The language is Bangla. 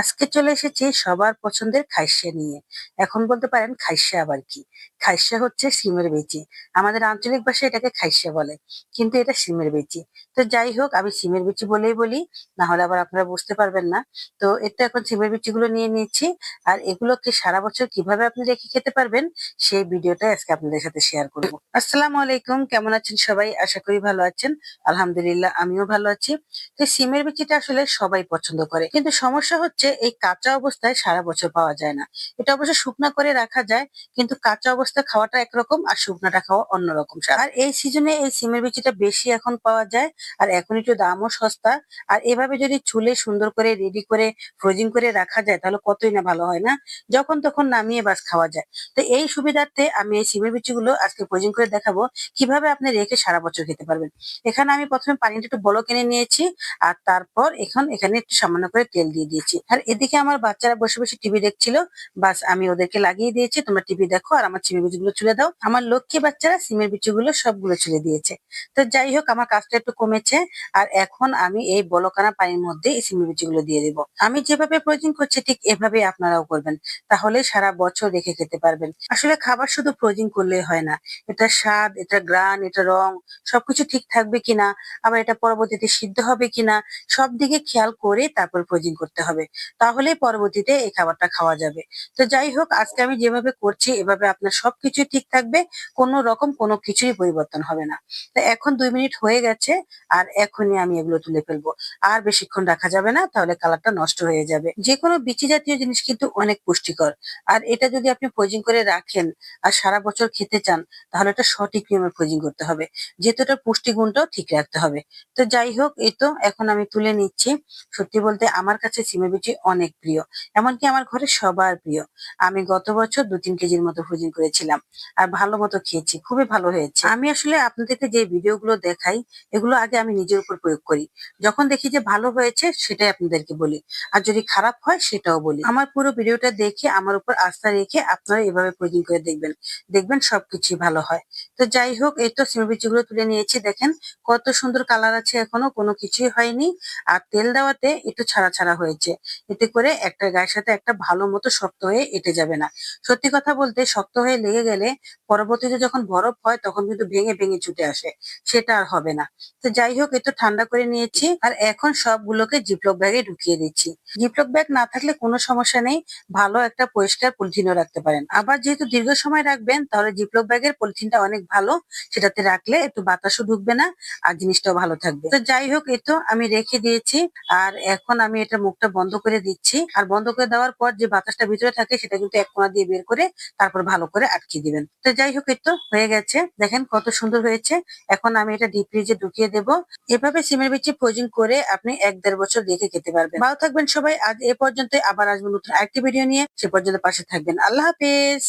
আজকে চলে এসেছি সবার পছন্দের খাইসা নিয়ে। এখন বলতে পারেন খাইসা আবার কি? খাইসা হচ্ছে সিমের বেচি। আমাদের আঞ্চলিক ভাষায় এটাকে খাইসা বলে, কিন্তু এটা সিমের বেচি। তো যাই হোক, আমি সিমের বিচি বলেই বলি না হলে আবার আপনারা বুঝতে পারবেন না। তো এটা এখন সিমের বিচিগুলো নিয়ে নিয়েছি, আর এগুলোকে সারা বছর কীভাবে আপনি রেখে খেতে পারবেন, সেই ভিডিওটা আজকে আপনাদের সাথে শেয়ার করব। আসসালামু আলাইকুম, কেমন আছেন সবাই? আশা করি ভালো আছেন। আলহামদুলিল্লাহ, আমিও ভালো আছি। তো সিমের বিচিটা আসলে সবাই পছন্দ করে। কিন্তু সমস্যা হচ্ছে এই কাঁচা অবস্থায় সারা বছর পাওয়া যায় না। এটা অবশ্য শুকনা করে রাখা যায়, কিন্তু কাঁচা অবস্থায় খাওয়াটা একরকম আর শুকনাটা খাওয়া অন্যরকম। আর এই সিজনে এই সিমের বিচিটা বেশি এখন পাওয়া যায়, আর এখন একটু দামও সস্তা। আর এভাবে যদি চুলে সুন্দর করে রেডি করে ফ্রোজিং করে রাখা যায়, তাহলে কতই না ভালো হয় না? যখন তখন নামিয়ে বাস খাওয়া যায়। তো এই সুবিধার্থে আমি এই সিমের বিচিগুলো আজকে ফ্রোজিং করে দেখাবো, কীভাবে আপনি রেখে সারা বছর খেতে পারবেন। এখানে আমি প্রথমে পানিটা একটু বড় কিনে নিয়েছি, আর তারপর এখন এখানে একটু সামান্য করে তেল দিয়ে দিয়েছি। এদিকে আমার বাচ্চারা বসে বসে টিভি দেখছিল। বাস আমি ওদেরকে লাগিয়ে দিয়েছি, তোমরা টিভি দেখো আর আমার সিমের বিচিগুলো চুলে দাও। আমার লক্ষ্মী বাচ্চারা সিমের বিচিগুলো সবগুলো চুলে দিয়েছে। তো যাই হোক, আমার কাজটা একটু কমেছে আর এখন আমি এই বলকানা পানির মধ্যে এই সিমের বিচিগুলো দিয়ে দেবো। আমি যেভাবে প্রয়োজন করছি ঠিক এভাবে আপনারাও করবেন। তাহলে সারা বছর রেখে খেতে পারবেন। আসলে খাবার শুধু প্রয়োজন করলে হয় না। এটা স্বাদ, এটা গ্রান, এটা রং, সবকিছু ঠিক থাকবে কিনা, আবার এটা পরবর্তীতে সিদ্ধ হবে কিনা সব দিকে খেয়াল করে তারপর প্রয়োজন করতে হবে। তাহলে পরবর্তীতে এই খাবারটা খাওয়া যাবে। তো যাই হোক, আজকে আমি যেভাবে করছি, এভাবে আপনার সবকিছু ঠিক থাকবে, কোনো রকম কোনো কিছুই পরিবর্তন হবে না। তো এখন দুই মিনিট হয়ে গেছে, আর এখনই আমি এগুলো তুলে ফেলব। আর বেশিক্ষণ রাখা যাবে না, তাহলে কালারটা নষ্ট হয়ে যাবে। যে কোনো বিচি জাতীয় জিনিস কিন্তু অনেক পুষ্টিকর। আর এটা যদি আপনি ফ্রোজিং করে রাখেন, আর সারা বছর খেতে চান, তাহলে এটা সঠিক নিয়মে ফ্রোজিং করতে হবে। যেহেতু এটা পুষ্টিগুণটাও ঠিক রাখতে হবে। তো যাই হোক, এই তো, এখন আমি তুলে নিচ্ছি। সত্যি বলতে, আমার কাছে সিমে বিচি অনেক প্রিয়। এমনকি আমার ঘরে সবার প্রিয়। আমি গত বছর দু তিন কেজির মতো ভোজন করেছিলাম। আর ভালো মতো খেয়েছি, খুবই ভালো হয়েছে। আমি আসলে আপনাদেরকে যে ভিডিওগুলো দেখাই, এগুলো আগে আমি নিজের উপর প্রয়োগ করি। যখন দেখি যে ভালো হয়েছে, সেটাই আপনাদেরকে বলি। আর যদি খারাপ হয়, সেটাও বলি। আমার পুরো ভিডিওটা দেখে, আমার উপর আস্থা রেখে আপনারা এভাবে প্রয়োজন করে দেখবেন। দেখবেন সবকিছুই ভালো হয়। তো যাই হোক, এই তো সিমে বিচিগুলো তুলে নিয়েছি। দেখেন, কত সুন্দর কালার আছে এখনও, কোনো কিছুই হয়নি। আর তেল দেওয়াতে একটু ছাড়া ছাড়া হয়েছে। এতে করে একটা গায়ের সাথে একটা ভালো মতো শক্ত হয়ে এঁটে যাবে না। সত্যি কথা বলতে শক্ত হয়ে লেগে গেলে পরবর্তীতে যখন বরফ হয় তখন কিন্তু ভেঙে ভেঙে ছুটে আসে। সেটা আর হবে না। তো যাই হোক একটু ঠান্ডা করে নিয়েছি। আর এখন সবগুলোকে জিপলক ব্যাগে ঢুকিয়ে দিচ্ছি। জিপলক ব্যাগ না থাকলে কোনো সমস্যা নেই। ভালো একটা পরিষ্কার পলিথিনও রাখতে পারেন। আবার যেহেতু দীর্ঘ সময় রাখবেন, তাহলে জিপলক ব্যাগের পলিথিনটা অনেক ভালো। সেটাতে রাখলে একটু বাতাসও ঢুকবে না আর জিনিসটাও ভালো থাকবে। তো যাই হোক এতো আমি রেখে দিয়েছি। আর এখন আমি এটা মুখটা বন্ধ করে দিচ্ছি। আর বন্ধ করে দেওয়ার পর যে বাতাসটা ভিতরে থাকে সেটা কিন্তু এক কোনা দিয়ে বের করে তারপর ভালো করে আটকে দিবেন। তো যাই হোক এর তো হয়ে গেছে। দেখেন কত সুন্দর হয়েছে। এখন আমি এটা ডিপ ফ্রিজে ঢুকিয়ে দেব। এভাবে সিমের বিচি ফ্রোজিং করে আপনি এক দেড় বছর রেখে খেতে পারবেন। ভালো থাকবেন সবাই। আজ এ পর্যন্ত আবার আসবেন নতুন আরেকটি ভিডিও নিয়ে। সে পর্যন্ত পাশে থাকবেন। আল্লাহ হাফেজ।